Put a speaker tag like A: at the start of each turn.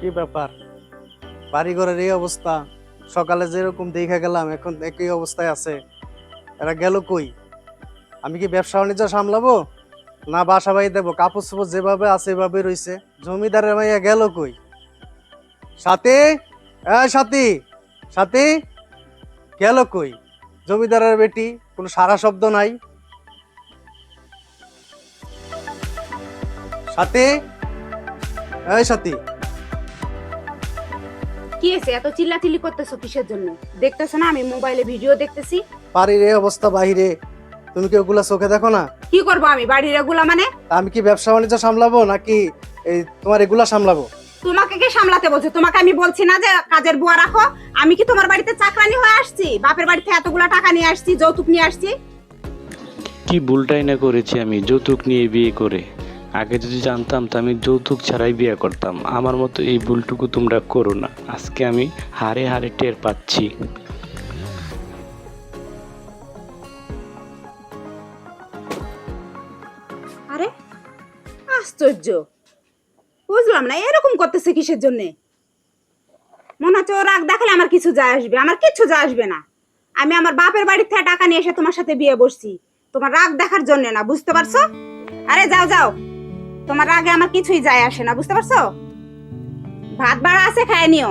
A: কি ব্যাপার? বাড়িঘরের এই অবস্থা। সকালে যেরকম দেখে গেলাম, এখন একই অবস্থায় আছে। এরা গেল কই? আমি কি ব্যবসা বাণিজ্য সামলাবো? না বাসা বাড়ি দেবো? কাপড় চোপড় যেভাবে আছে এভাবে রইছে। জমিদারের মাইয়া গেল কই? সাথী? সাথী! সাথী? গেল কই? জমিদারের বেটি, কোনো সারা শব্দ নাই। সাথী? এই সাথী!
B: কি হয়েছে? এত চিল্লাচিল্লি করতেছো কিসের জন্য? দেখতেছো না আমি মোবাইলে ভিডিও দেখতেছি।
A: বাড়ির এই অবস্থা বাহিরে। তুমি কি ওগুলা চোখে দেখো না?
B: কি করব আমি? বাড়ির এগুলা মানে?
A: আমি কি ব্যবসা বাণিজ্য সামলাবো নাকি এই তোমার এগুলা সামলাবো?
B: তোমাকে কে সামলাতে বলছো? তোমাকে আমি বলছি না যে কাজের বুয়া রাখো। আমি কি তোমার বাড়িতে চাকরানি হয়ে আসছি? বাপের বাড়িতে এতগুলা টাকা নিয়ে আসছি যৌতুক নিয়ে আসছি?
C: কি ভুলটাই না করেছি আমি? যৌতুক নিয়ে বিয়ে করে। আগে যদি জানতাম তো আমি যৌতুক ছাড়াই বিয়ে করতাম। আমার মতো এই ভুলটুকু তোমরা করো না। আজকে আমি হারে হারে টের পাচ্ছি।
B: আরে, আশ্চর্য। বুঝলাম না, এরকম করতেছে কিসের জন্য? মনে হচ্ছে ও রাগ দেখালে আমার কিছু যায় আসবে। আমার কিচ্ছু যায় আসবে না। আমি আমার বাপের বাড়ির থেকে টাকা নিয়ে এসে তোমার সাথে বিয়ে বসছি। তোমার রাগ দেখার জন্য না, বুঝতে পারছ? আরে, যাও যাও। তোমার আগে আমার কিছুই যায় আসে না বুঝতে পারছ? ভাত বাড়া আছে খায় নিও।